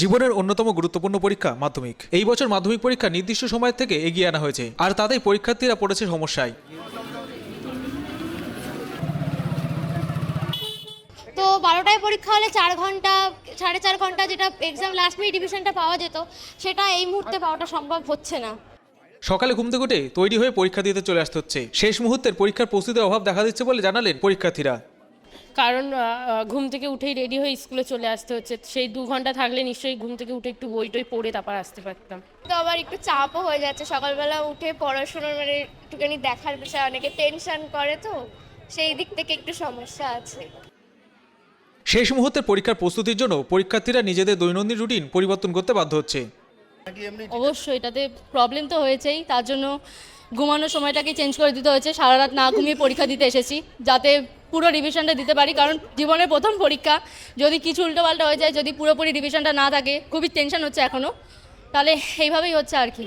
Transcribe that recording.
জীবনের অন্যতম গুরুত্বপূর্ণ পরীক্ষা মাধ্যমিক। এই বছর মাধ্যমিক পরীক্ষা নির্দিষ্ট সময় থেকে এগিয়ে আনা হয়েছে আর তাতেই পরীক্ষার্থীরা পড়েছে সমস্যায়। তো বারোটায় পরীক্ষা হলে চার ঘণ্টা সাড়ে চার ঘণ্টা যেটা এক্সাম লাস্ট মিনিট ডিভিশনটা পাওয়া যেত সেটা এই মুহূর্তে পাওয়াটা সম্ভব হচ্ছে না। সকালে ঘুম থেকে উঠে তৈরি হয়ে পরীক্ষা দিতে চলে আসতে হচ্ছে। শেষ মুহূর্তের পরীক্ষার প্রস্তুতির অভাব দেখা দিচ্ছে বলে জানালেন পরীক্ষার্থীরা। কারণ ঘুম থেকে উঠেই রেডি হয়ে স্কুলে চলে আসতে হচ্ছে। সেই দু ঘণ্টা থাকলে নিশ্চয়ই ঘুম থেকে উঠে একটু বই টই পড়ে তারপর আসতে পারতাম। তো আবার একটু চাপও হয়ে যাচ্ছে। সকালবেলা উঠে পড়াশোনার মানে একটুখানি দেখার বিষয় অনেকে টেনশন করে তো সেই দিক থেকে একটু সমস্যা আছে। শেষ মুহূর্তের পরীক্ষার প্রস্তুতির জন্য পরীক্ষার্থীরা নিজেদের দৈনন্দিন রুটিন পরিবর্তন করতে বাধ্য হচ্ছে। অবশ্যই এটাতে প্রবলেম তো হয়েছেই। তার জন্য ঘুমানোর সময়টাকে চেঞ্জ করে দিতে হয়েছে। সারা রাত না ঘুমিয়ে পরীক্ষা দিতে এসেছি যাতে পুরো রিভিশনটা দিতে পারি, কারণ জীবনের প্রথম পরীক্ষা। যদি কিছু উল্টোপাল্টা হয়ে যায়, যদি পুরোপুরি রিভিশনটা না থাকে, খুবই টেনশন হচ্ছে এখনও তাহলে এইভাবেই হচ্ছে আর কি।